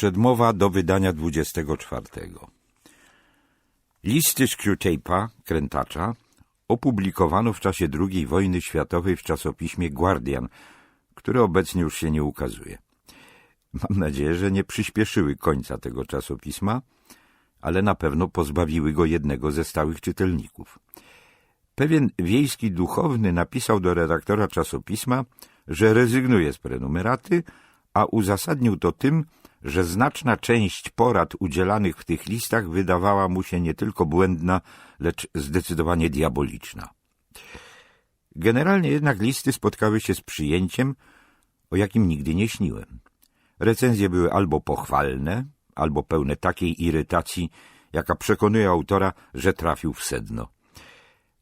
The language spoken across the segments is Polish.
Przedmowa do wydania 24. Listy Screwtape'a, krętacza, opublikowano w czasie II wojny światowej w czasopiśmie Guardian, które obecnie już się nie ukazuje. Mam nadzieję, że nie przyspieszyły końca tego czasopisma, ale na pewno pozbawiły go jednego ze stałych czytelników. Pewien wiejski duchowny napisał do redaktora czasopisma, że rezygnuje z prenumeraty, a uzasadnił to tym, że znaczna część porad udzielanych w tych listach wydawała mu się nie tylko błędna, lecz zdecydowanie diaboliczna. Generalnie jednak listy spotkały się z przyjęciem, o jakim nigdy nie śniłem. Recenzje były albo pochwalne, albo pełne takiej irytacji, jaka przekonuje autora, że trafił w sedno.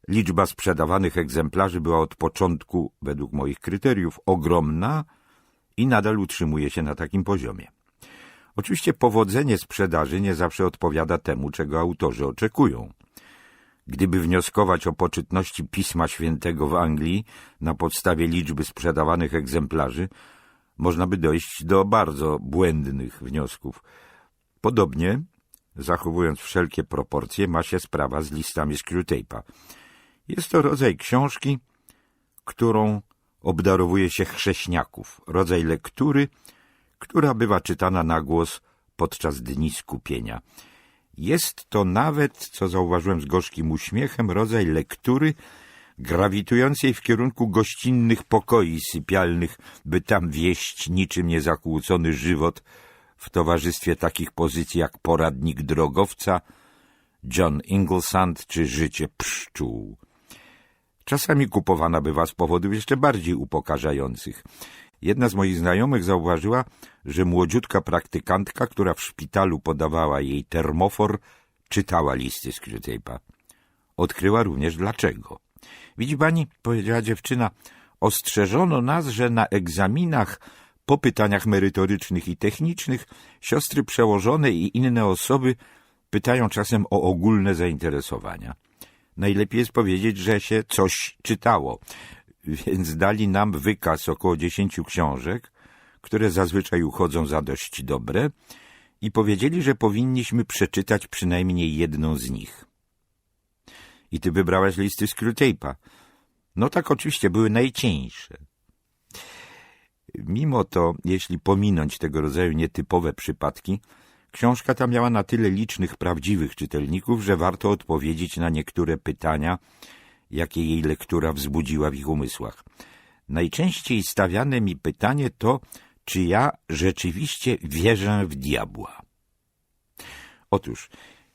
Liczba sprzedawanych egzemplarzy była od początku, według moich kryteriów, ogromna i nadal utrzymuje się na takim poziomie. Oczywiście powodzenie sprzedaży nie zawsze odpowiada temu, czego autorzy oczekują. Gdyby wnioskować o poczytności Pisma Świętego w Anglii na podstawie liczby sprzedawanych egzemplarzy, można by dojść do bardzo błędnych wniosków. Podobnie, zachowując wszelkie proporcje, ma się sprawa z listami Screwtape'a. Jest to rodzaj książki, którą obdarowuje się chrześniaków, rodzaj lektury, która bywa czytana na głos podczas dni skupienia. Jest to nawet, co zauważyłem z gorzkim uśmiechem, rodzaj lektury grawitującej w kierunku gościnnych pokoi sypialnych, by tam wieść niczym niezakłócony żywot w towarzystwie takich pozycji jak poradnik drogowca, John Inglesant czy życie pszczół. Czasami kupowana bywa z powodów jeszcze bardziej upokarzających. Jedna z moich znajomych zauważyła, że młodziutka praktykantka, która w szpitalu podawała jej termofor, czytała listy Screwtape'a. Odkryła również dlaczego. Widzi pani, powiedziała dziewczyna, ostrzeżono nas, że na egzaminach po pytaniach merytorycznych i technicznych siostry przełożone i inne osoby pytają czasem o ogólne zainteresowania. Najlepiej jest powiedzieć, że się coś czytało, więc dali nam wykaz około dziesięciu książek, które zazwyczaj uchodzą za dość dobre i powiedzieli, że powinniśmy przeczytać przynajmniej jedną z nich. I ty wybrałaś listy Screwtape'a. No tak oczywiście, były najcieńsze. Mimo to, jeśli pominąć tego rodzaju nietypowe przypadki, książka ta miała na tyle licznych prawdziwych czytelników, że warto odpowiedzieć na niektóre pytania, jakie jej lektura wzbudziła w ich umysłach. Najczęściej stawiane mi pytanie to, czy ja rzeczywiście wierzę w diabła. Otóż,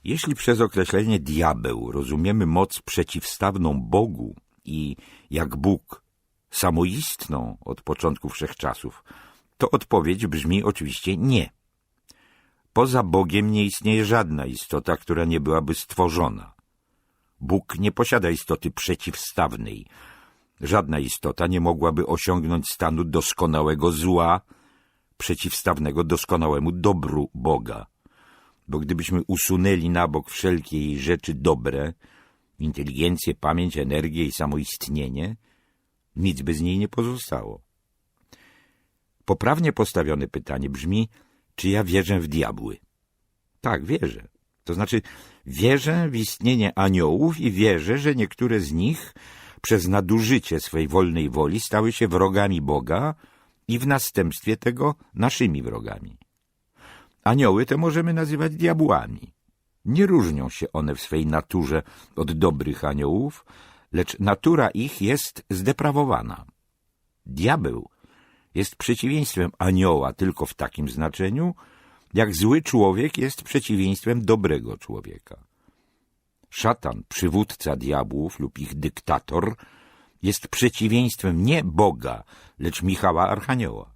jeśli przez określenie diabeł rozumiemy moc przeciwstawną Bogu i jak Bóg samoistną od początku wszechczasów, to odpowiedź brzmi oczywiście nie. Poza Bogiem nie istnieje żadna istota, która nie byłaby stworzona. Bóg nie posiada istoty przeciwstawnej. Żadna istota nie mogłaby osiągnąć stanu doskonałego zła, przeciwstawnego doskonałemu dobru Boga. Bo gdybyśmy usunęli na bok wszelkie jej rzeczy dobre, inteligencję, pamięć, energię i samoistnienie, nic by z niej nie pozostało. Poprawnie postawione pytanie brzmi, czy ja wierzę w diabły? Tak, wierzę. To znaczy, wierzę w istnienie aniołów i wierzę, że niektóre z nich przez nadużycie swej wolnej woli stały się wrogami Boga i w następstwie tego naszymi wrogami. Anioły te możemy nazywać diabłami. Nie różnią się one w swej naturze od dobrych aniołów, lecz natura ich jest zdeprawowana. Diabeł jest przeciwieństwem anioła tylko w takim znaczeniu, jak zły człowiek jest przeciwieństwem dobrego człowieka. Szatan, przywódca diabłów lub ich dyktator, jest przeciwieństwem nie Boga, lecz Michała Archanioła.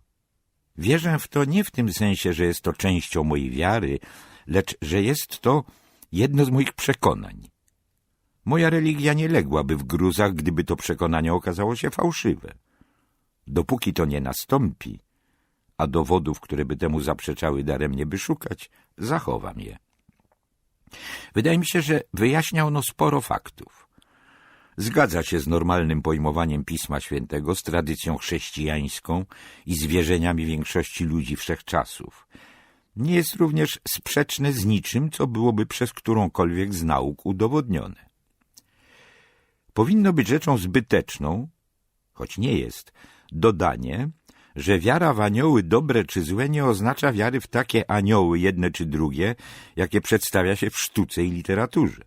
Wierzę w to nie w tym sensie, że jest to częścią mojej wiary, lecz że jest to jedno z moich przekonań. Moja religia nie ległaby w gruzach, gdyby to przekonanie okazało się fałszywe. Dopóki to nie nastąpi, a dowodów, które by temu zaprzeczały daremnie by szukać, zachowam je. Wydaje mi się, że wyjaśnia ono sporo faktów. Zgadza się z normalnym pojmowaniem Pisma Świętego, z tradycją chrześcijańską i z wierzeniami większości ludzi wszechczasów. nie jest również sprzeczne z niczym, co byłoby przez którąkolwiek z nauk udowodnione. Powinno być rzeczą zbyteczną, choć nie jest, dodanie, że wiara w anioły dobre czy złe nie oznacza wiary w takie anioły, jedne czy drugie, jakie przedstawia się w sztuce i literaturze.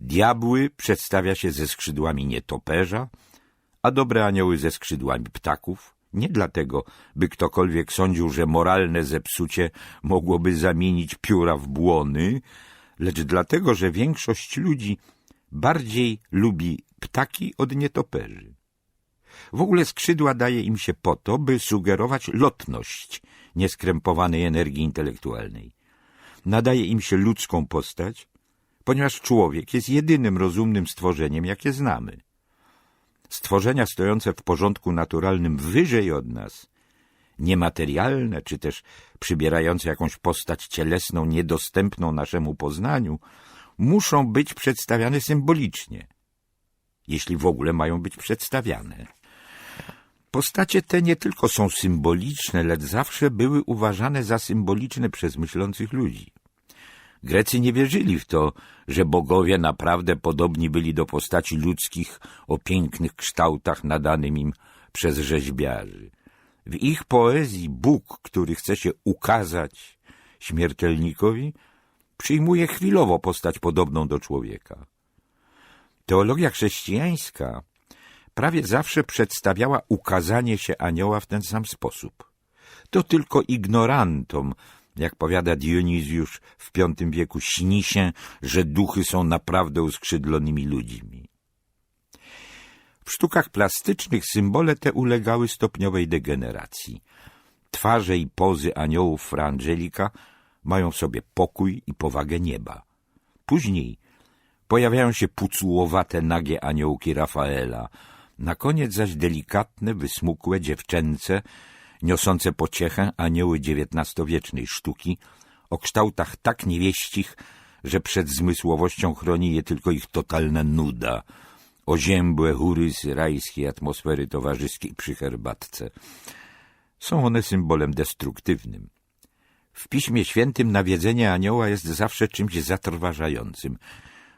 Diabły przedstawia się ze skrzydłami nietoperza, a dobre anioły ze skrzydłami ptaków. Nie dlatego, by ktokolwiek sądził, że moralne zepsucie mogłoby zamienić pióra w błony, lecz dlatego, że większość ludzi bardziej lubi ptaki od nietoperzy. W ogóle skrzydła daje im się po to, by sugerować lotność nieskrępowanej energii intelektualnej. Nadaje im się ludzką postać, ponieważ człowiek jest jedynym rozumnym stworzeniem, jakie znamy. Stworzenia stojące w porządku naturalnym wyżej od nas, niematerialne, czy też przybierające jakąś postać cielesną niedostępną naszemu poznaniu, muszą być przedstawiane symbolicznie, jeśli w ogóle mają być przedstawiane. Postacie te nie tylko są symboliczne, lecz zawsze były uważane za symboliczne przez myślących ludzi. Grecy nie wierzyli w to, że bogowie naprawdę podobni byli do postaci ludzkich o pięknych kształtach nadanym im przez rzeźbiarzy. W ich poezji Bóg, który chce się ukazać śmiertelnikowi, przyjmuje chwilowo postać podobną do człowieka. Teologia chrześcijańska prawie zawsze przedstawiała ukazanie się anioła w ten sam sposób. To tylko ignorantom, jak powiada Dionizjusz w V wieku, śni się, że duchy są naprawdę uskrzydlonymi ludźmi. W sztukach plastycznych symbole te ulegały stopniowej degeneracji. Twarze i pozy aniołów Fra Angelika mają w sobie pokój i powagę nieba. Później pojawiają się pucułowate nagie aniołki Rafaela, na koniec zaś delikatne, wysmukłe, dziewczęce, niosące pociechę anioły XIX-wiecznej sztuki, o kształtach tak niewieścich, że przed zmysłowością chroni je tylko ich totalna nuda, oziębłe hurysy rajskiej atmosfery towarzyskiej przy herbatce. Są one symbolem destruktywnym. W Piśmie Świętym nawiedzenie anioła jest zawsze czymś zatrważającym.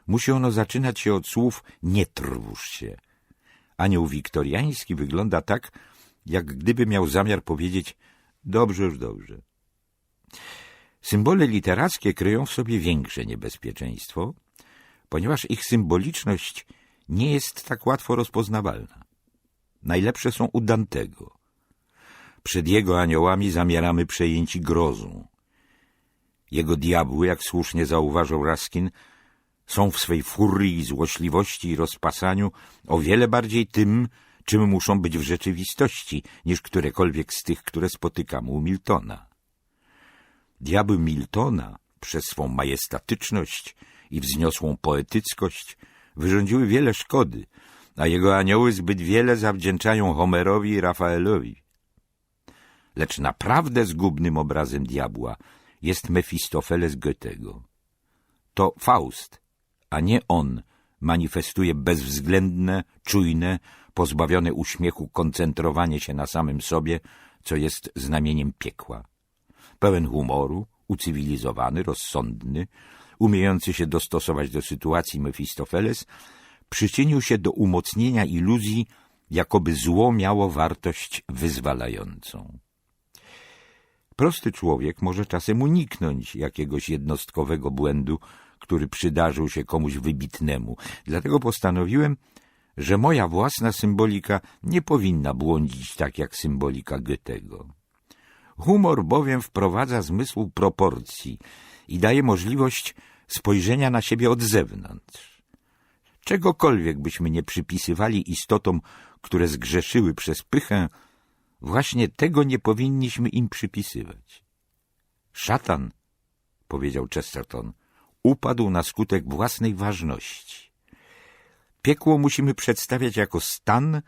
Musi ono zaczynać się od słów nie trwóż się. Anioł wiktoriański wygląda tak, jak gdyby miał zamiar powiedzieć dobrze już dobrze. Symbole literackie kryją w sobie większe niebezpieczeństwo, ponieważ ich symboliczność nie jest tak łatwo rozpoznawalna. Najlepsze są u Dantego. Przed jego aniołami zamieramy przejęci grozą. Jego diabły, jak słusznie zauważył Raskin, są w swej furii, złośliwości i rozpasaniu o wiele bardziej tym, czym muszą być w rzeczywistości, niż którekolwiek z tych, które spotykamy u Miltona. Diabły Miltona przez swą majestatyczność i wzniosłą poetyckość wyrządziły wiele szkody, a jego anioły zbyt wiele zawdzięczają Homerowi i Rafaelowi. Lecz naprawdę zgubnym obrazem diabła jest Mefistofeles Goethego. To Faust, a nie on, manifestuje bezwzględne, czujne, pozbawione uśmiechu koncentrowanie się na samym sobie, co jest znamieniem piekła. Pełen humoru, ucywilizowany, rozsądny, umiejący się dostosować do sytuacji Mefistofeles, przyczynił się do umocnienia iluzji, jakoby zło miało wartość wyzwalającą. Prosty człowiek może czasem uniknąć jakiegoś jednostkowego błędu, który przydarzył się komuś wybitnemu. Dlatego postanowiłem, że moja własna symbolika nie powinna błądzić tak jak symbolika Goethego. Humor bowiem wprowadza zmysł proporcji i daje możliwość spojrzenia na siebie od zewnątrz. Czegokolwiek byśmy nie przypisywali istotom, które zgrzeszyły przez pychę, właśnie tego nie powinniśmy im przypisywać. Szatan, powiedział Chesterton, upadł na skutek własnej ważności. Piekło musimy przedstawiać jako stan,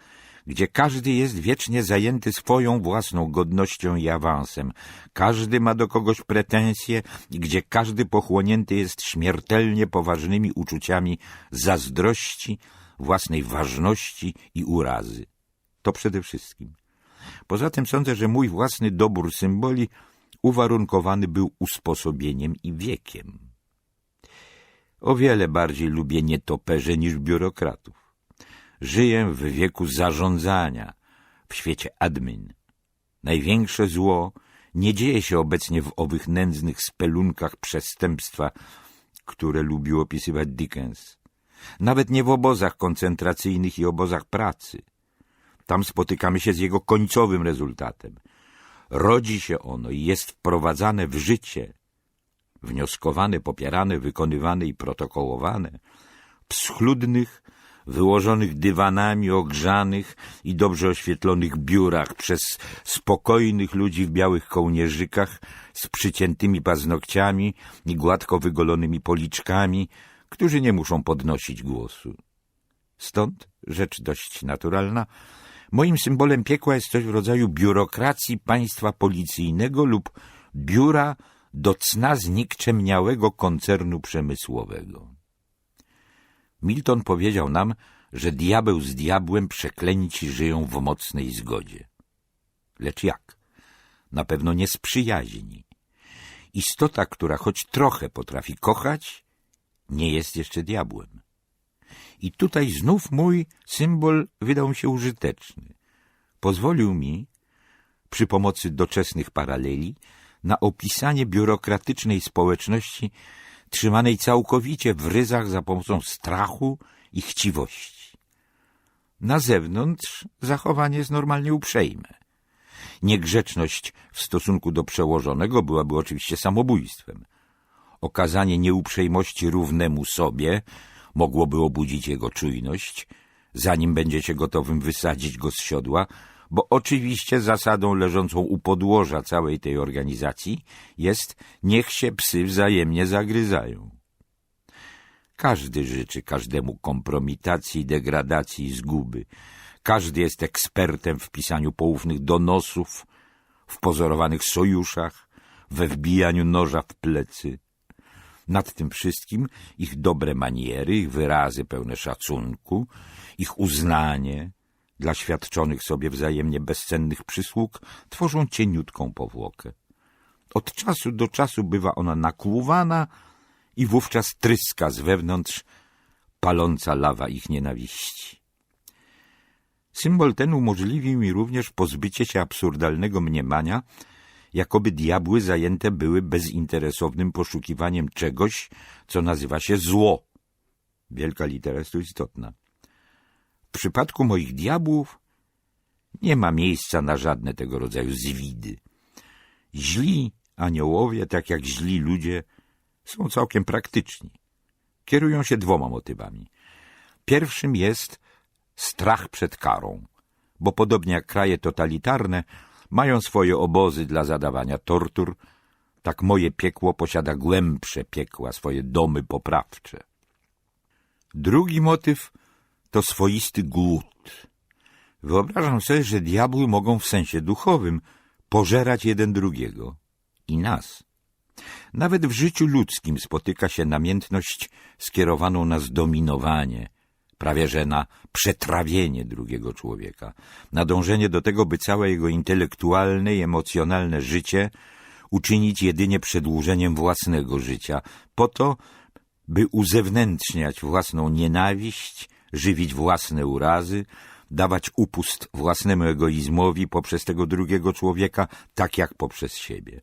gdzie każdy jest wiecznie zajęty swoją własną godnością i awansem, każdy ma do kogoś pretensje i gdzie każdy pochłonięty jest śmiertelnie poważnymi uczuciami zazdrości, własnej ważności i urazy. To przede wszystkim. Poza tym sądzę, że mój własny dobór symboli uwarunkowany był usposobieniem i wiekiem. O wiele bardziej lubię nietoperze niż biurokratów. Żyję w wieku zarządzania, w świecie admin. Największe zło nie dzieje się obecnie w owych nędznych spelunkach przestępstwa, które lubił opisywać Dickens. Nawet nie w obozach koncentracyjnych i obozach pracy. Tam spotykamy się z jego końcowym rezultatem. Rodzi się ono i jest wprowadzane w życie, wnioskowane, popierane, wykonywane i protokołowane schludnych, wyłożonych dywanami, ogrzanych i dobrze oświetlonych biurach przez spokojnych ludzi w białych kołnierzykach z przyciętymi paznokciami i gładko wygolonymi policzkami, którzy nie muszą podnosić głosu. Stąd, rzecz dość naturalna, moim symbolem piekła jest coś w rodzaju biurokracji państwa policyjnego lub biura do cna znikczemniałego koncernu przemysłowego. Milton powiedział nam, że diabeł z diabłem przeklęci żyją w mocnej zgodzie. Lecz jak? Na pewno nie z przyjaźni. Istota, która choć trochę potrafi kochać, nie jest jeszcze diabłem. I tutaj znów mój symbol wydał mi się użyteczny. Pozwolił mi, przy pomocy doczesnych paraleli, na opisanie biurokratycznej społeczności trzymanej całkowicie w ryzach za pomocą strachu i chciwości. Na zewnątrz zachowanie jest normalnie uprzejme. Niegrzeczność w stosunku do przełożonego byłaby oczywiście samobójstwem. Okazanie nieuprzejmości równemu sobie mogłoby obudzić jego czujność, zanim będziecie gotowym wysadzić go z siodła, bo oczywiście zasadą leżącą u podłoża całej tej organizacji jest niech się psy wzajemnie zagryzają. Każdy życzy każdemu kompromitacji, degradacji i zguby. Każdy jest ekspertem w pisaniu poufnych donosów, w pozorowanych sojuszach, we wbijaniu noża w plecy. Nad tym wszystkim ich dobre maniery, ich wyrazy pełne szacunku, ich uznanie, dla świadczonych sobie wzajemnie bezcennych przysług tworzą cieniutką powłokę. Od czasu do czasu bywa ona nakłuwana i wówczas tryska z wewnątrz paląca lawa ich nienawiści. Symbol ten umożliwił mi również pozbycie się absurdalnego mniemania, jakoby diabły zajęte były bezinteresownym poszukiwaniem czegoś, co nazywa się zło. Wielka litera jest tu istotna. Przypadku moich diabłów nie ma miejsca na żadne tego rodzaju zwidy. Źli aniołowie, tak jak źli ludzie, są całkiem praktyczni. Kierują się dwoma motywami. Pierwszym jest strach przed karą, bo podobnie jak kraje totalitarne mają swoje obozy dla zadawania tortur, tak moje piekło posiada głębsze piekła, swoje domy poprawcze. Drugi motyw to swoisty głód. Wyobrażam sobie, że diabły mogą w sensie duchowym pożerać jeden drugiego i nas. Nawet w życiu ludzkim spotyka się namiętność skierowaną na zdominowanie, prawie że na przetrawienie drugiego człowieka, na dążenie do tego, by całe jego intelektualne i emocjonalne życie uczynić jedynie przedłużeniem własnego życia, po to, by uzewnętrzniać własną nienawiść, żywić własne urazy, dawać upust własnemu egoizmowi poprzez tego drugiego człowieka, tak jak poprzez siebie.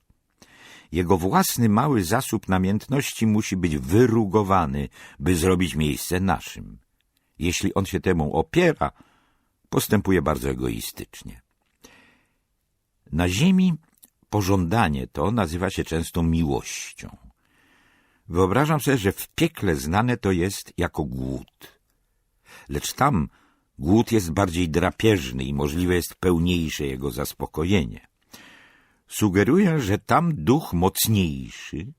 Jego własny mały zasób namiętności musi być wyrugowany, by zrobić miejsce naszym. Jeśli on się temu opiera, postępuje bardzo egoistycznie. Na ziemi pożądanie to nazywa się często miłością. Wyobrażam sobie, że w piekle znane to jest jako głód. Lecz tam głód jest bardziej drapieżny i możliwe jest pełniejsze jego zaspokojenie. Sugeruję, że tam duch mocniejszy,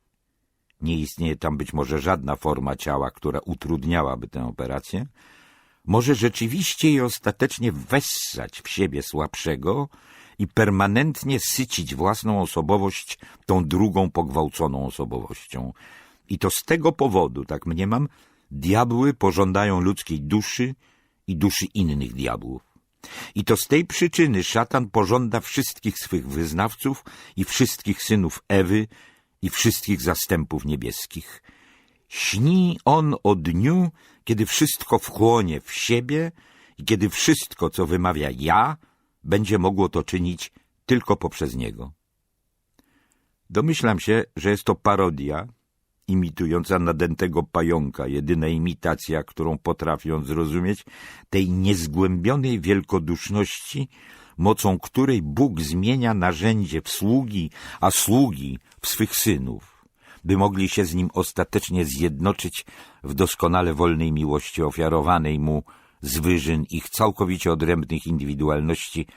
nie istnieje tam być może żadna forma ciała, która utrudniałaby tę operację, może rzeczywiście i ostatecznie wessać w siebie słabszego i permanentnie sycić własną osobowość tą drugą pogwałconą osobowością. I to z tego powodu, tak mniemam, diabły pożądają ludzkiej duszy i duszy innych diabłów. I to z tej przyczyny szatan pożąda wszystkich swych wyznawców i wszystkich synów Ewy i wszystkich zastępów niebieskich. Śni on o dniu, kiedy wszystko wchłonie w siebie i kiedy wszystko, co wymawia ja, będzie mogło to czynić tylko poprzez niego. Domyślam się, że jest to parodia, imitująca nadętego pająka, jedyna imitacja, którą potrafią zrozumieć, tej niezgłębionej wielkoduszności, mocą której Bóg zmienia narzędzie w sługi, a sługi w swych synów, by mogli się z Nim ostatecznie zjednoczyć w doskonale wolnej miłości ofiarowanej Mu z wyżyn ich całkowicie odrębnych indywidualności,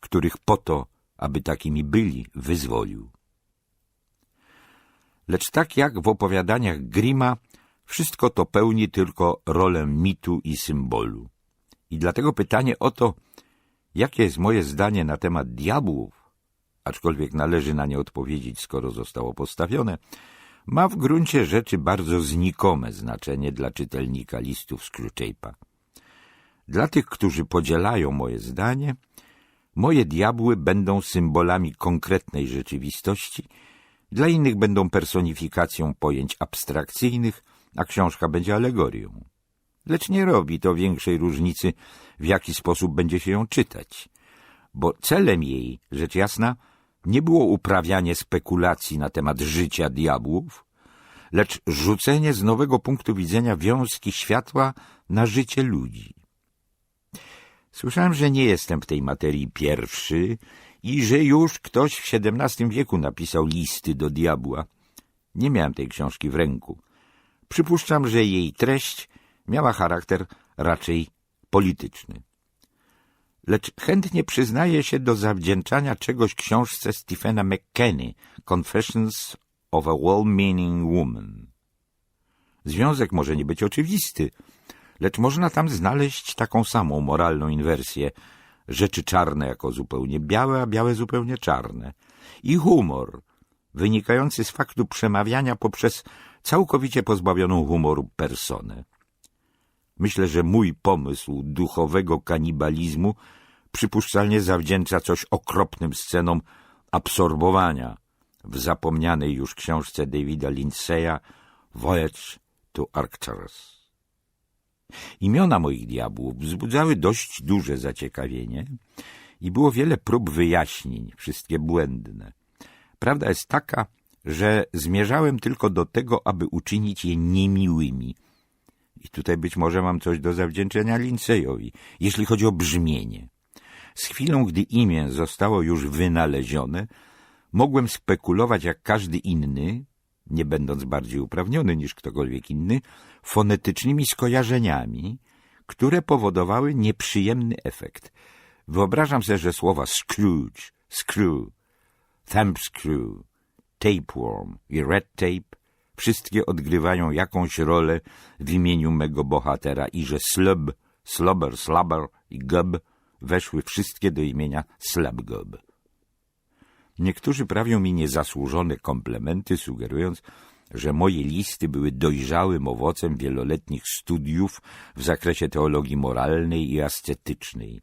których po to, aby takimi byli, wyzwolił. Lecz tak jak w opowiadaniach Grima, wszystko to pełni tylko rolę mitu i symbolu. I dlatego pytanie o to, jakie jest moje zdanie na temat diabłów, aczkolwiek należy na nie odpowiedzieć, skoro zostało postawione, ma w gruncie rzeczy bardzo znikome znaczenie dla czytelnika listów Screwtape'a. Dla tych, którzy podzielają moje zdanie, moje diabły będą symbolami konkretnej rzeczywistości, dla innych będą personifikacją pojęć abstrakcyjnych, a książka będzie alegorią. Lecz nie robi to większej różnicy, w jaki sposób będzie się ją czytać, bo celem jej, rzecz jasna, nie było uprawianie spekulacji na temat życia diabłów, lecz rzucenie z nowego punktu widzenia wiązki światła na życie ludzi. Słyszałem, że nie jestem w tej materii pierwszy i że już ktoś w XVII wieku napisał listy do diabła. Nie miałem tej książki w ręku. Przypuszczam, że jej treść miała charakter raczej polityczny. Lecz chętnie przyznaję się do zawdzięczania czegoś książce Stephena McKenny Confessions of a Well-Meaning Woman. Związek może nie być oczywisty, lecz można tam znaleźć taką samą moralną inwersję, rzeczy czarne jako zupełnie białe, a białe zupełnie czarne. I humor, wynikający z faktu przemawiania poprzez całkowicie pozbawioną humoru personę. Myślę, że mój pomysł duchowego kanibalizmu przypuszczalnie zawdzięcza coś okropnym scenom absorbowania w zapomnianej już książce Davida Lindseya Voyage to Arcturus. Imiona moich diabłów wzbudzały dość duże zaciekawienie i było wiele prób wyjaśnień, wszystkie błędne. Prawda jest taka, że zmierzałem tylko do tego, aby uczynić je niemiłymi. I tutaj być może mam coś do zawdzięczenia Lincejowi, jeśli chodzi o brzmienie. Z chwilą, gdy imię zostało już wynalezione, mogłem spekulować jak każdy inny, nie będąc bardziej uprawniony niż ktokolwiek inny, fonetycznymi skojarzeniami, które powodowały nieprzyjemny efekt. Wyobrażam sobie, że słowa Scrooge, Screw, Thumbscrew, Tapeworm i Red Tape wszystkie odgrywają jakąś rolę w imieniu mego bohatera i że Slub, Slobber, Slabber i Gub weszły wszystkie do imienia Slabgob. Niektórzy prawią mi niezasłużone komplementy, sugerując, że moje listy były dojrzałym owocem wieloletnich studiów w zakresie teologii moralnej i ascetycznej.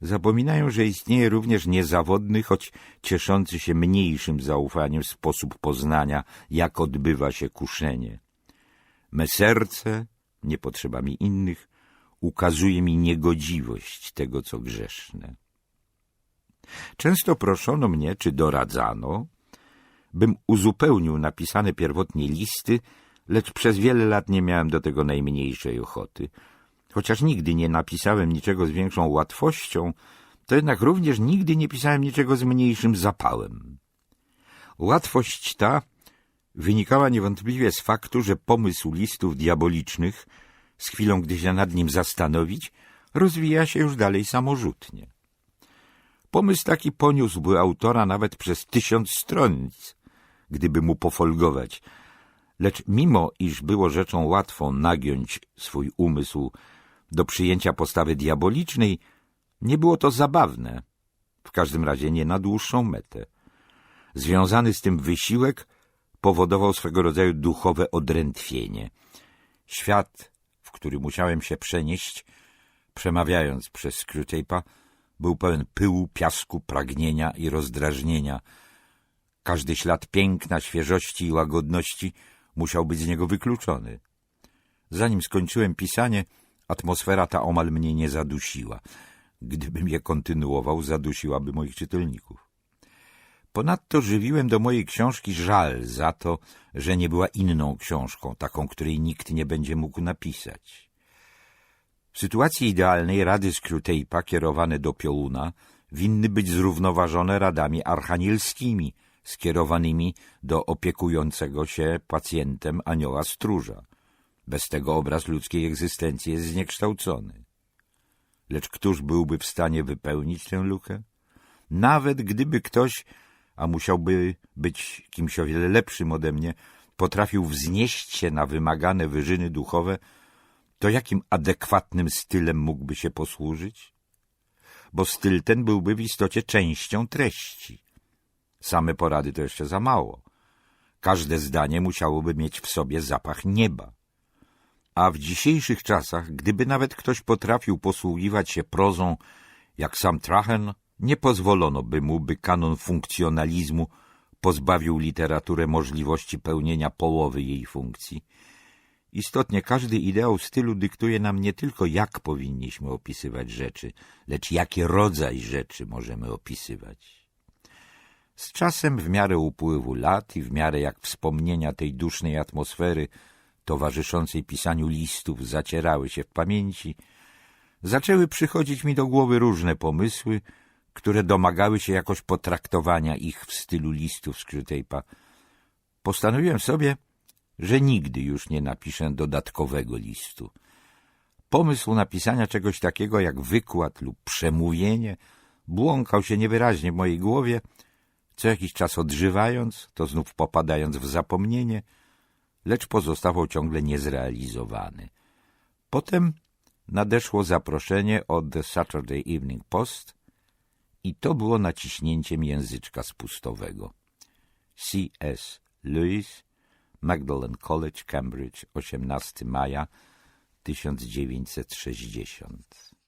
Zapominają, że istnieje również niezawodny, choć cieszący się mniejszym zaufaniem sposób poznania, jak odbywa się kuszenie. Me serce, nie potrzeba mi innych, ukazuje mi niegodziwość tego, co grzeszne. Często proszono mnie, czy doradzano, bym uzupełnił napisane pierwotnie listy, lecz przez wiele lat nie miałem do tego najmniejszej ochoty. Chociaż nigdy nie napisałem niczego z większą łatwością, to jednak również nigdy nie pisałem niczego z mniejszym zapałem. Łatwość ta wynikała niewątpliwie z faktu, że pomysł listów diabolicznych, z chwilą gdy się nad nim zastanowić, rozwija się już dalej samorzutnie. Pomysł taki poniósłby autora nawet przez tysiąc stronic, gdyby mu pofolgować. Lecz mimo, iż było rzeczą łatwą nagiąć swój umysł do przyjęcia postawy diabolicznej, nie było to zabawne, w każdym razie nie na dłuższą metę. Związany z tym wysiłek powodował swego rodzaju duchowe odrętwienie. Świat, w który musiałem się przenieść, Przemawiając przez Screwtape'a, był pełen pyłu, piasku, pragnienia i rozdrażnienia. Każdy ślad piękna, świeżości i łagodności musiał być z niego wykluczony. Zanim skończyłem pisanie, atmosfera ta omal mnie nie zadusiła. Gdybym je kontynuował, zadusiłaby moich czytelników. Ponadto żywiłem do mojej książki żal za to, że nie była inną książką, taką, której nikt nie będzie mógł napisać. W sytuacji idealnej rady Screwtape'a kierowane do pioruna winny być zrównoważone radami archanielskimi, skierowanymi do opiekującego się pacjentem anioła stróża. Bez tego obraz ludzkiej egzystencji jest zniekształcony. Lecz któż byłby w stanie wypełnić tę lukę? Nawet gdyby ktoś, a musiałby być kimś o wiele lepszym ode mnie, potrafił wznieść się na wymagane wyżyny duchowe, to jakim adekwatnym stylem mógłby się posłużyć? Bo styl ten byłby w istocie częścią treści. Same porady to jeszcze za mało. Każde zdanie musiałoby mieć w sobie zapach nieba. A w dzisiejszych czasach, gdyby nawet ktoś potrafił posługiwać się prozą jak sam Trachen, nie pozwolono by mu, by kanon funkcjonalizmu pozbawił literaturę możliwości pełnienia połowy jej funkcji. Istotnie każdy ideał stylu dyktuje nam nie tylko jak powinniśmy opisywać rzeczy, lecz jaki rodzaj rzeczy możemy opisywać. Z czasem, w miarę upływu lat i w miarę jak wspomnienia tej dusznej atmosfery towarzyszącej pisaniu listów zacierały się w pamięci, zaczęły przychodzić mi do głowy różne pomysły, które domagały się jakoś potraktowania ich w stylu listów Screwtape'a. Postanowiłem sobie, że nigdy już nie napiszę dodatkowego listu. Pomysł napisania czegoś takiego jak wykład lub przemówienie błąkał się niewyraźnie w mojej głowie, co jakiś czas odżywając, to znów popadając w zapomnienie, lecz pozostawał ciągle niezrealizowany. Potem nadeszło zaproszenie od The Saturday Evening Post i to było naciśnięciem języczka spustowego. C.S. Lewis, Magdalen College, Cambridge, 18 maja 1960